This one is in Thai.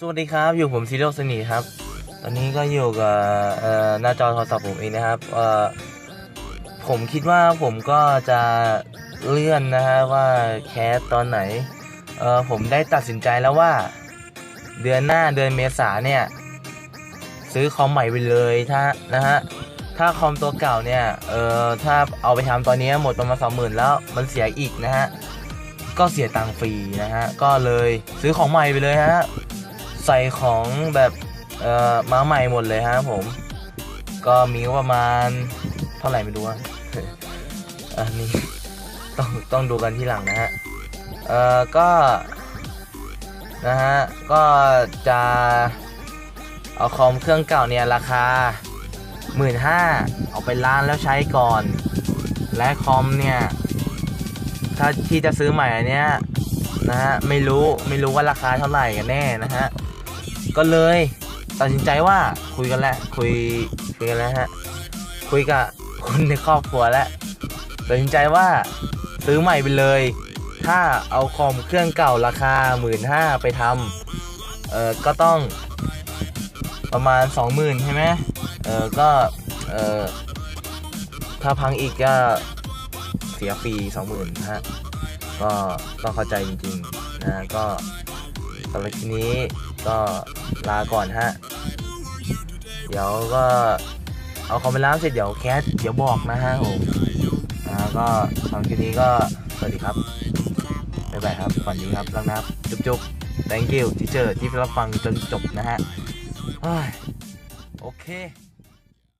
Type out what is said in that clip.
สวัสดีครับอยู่ผมซีโร่สนีครับ ตอนนี้ก็อยู่กับหน้าจอโทรศัพท์ผมเองนะครับผมคิดว่าผมก็จะเลื่อนนะฮะว่าแคสตอนไหนผมได้ตัดสินใจแล้วว่า เดือนหน้าเดือนเมษาเนี่ย ซื้อคอมใหม่ไปเลยถ้านะฮะถ้าคอมตัวเก่าเนี่ยเออถ้าเอาไปทำตอนนี้หมดประมาณสองหมื่นแล้วมันเสียอีกนะฮะก็เสียตังค์ฟรีนะฮะก็เลยซื้อของใหม่ไปเลยฮะ ใส่ของแบบเอ่อมาใหม่หมดเลยฮะผม ก็มีประมาณเท่าไหร่ไม่รู้อะอันนี้ต้องต้องดูกันที่หลังนะฮะ เอ่อ ก็ นะฮะ ก็จะเอาคอมเครื่องเก่าเนี่ยราคาหมื่นห้าเอาไปล้านแล้วใช้ก่อน และคอมเนี่ย ถ้าที่จะซื้อใหม่อันเนี้ยนะฮะ ไม่รู้ไม่รู้ว่าราคาเท่าไหร่กันแน่นะฮะ ก็เลยตัดสินใจว่าคุยกันแล้วคุยคุยกันแล้วฮะคุยกับคนในครอบครัวแล้วตัดสินใจว่าซื้อใหม่ไปเลย ถ้าเอาคอมเครื่องเก่าราคาหมื่นห้าไปทำเออก็ต้องประมาณสองหมื่นใช่ไหมเออก็เออถ้าพังอีกก็เสียฟรีสองหมื่นฮะก็ต้องเข้าใจจริงๆนะก็ สำหรับทีนี้ก็ลาก่อนฮะ เดี๋ยวก็เอาคอมเมนต์ล้างเสร็จเดี๋ยวแคสเดี๋ยวบอกนะฮะผมอ่าก็สำหรับทีนี้ก็สวัสดีครับบ๊ายบายครับฝันดีครับรักนะครับจุ๊บจุ๊บ thank you ที่เจอที่รับฟังจนจบนะฮะโอเค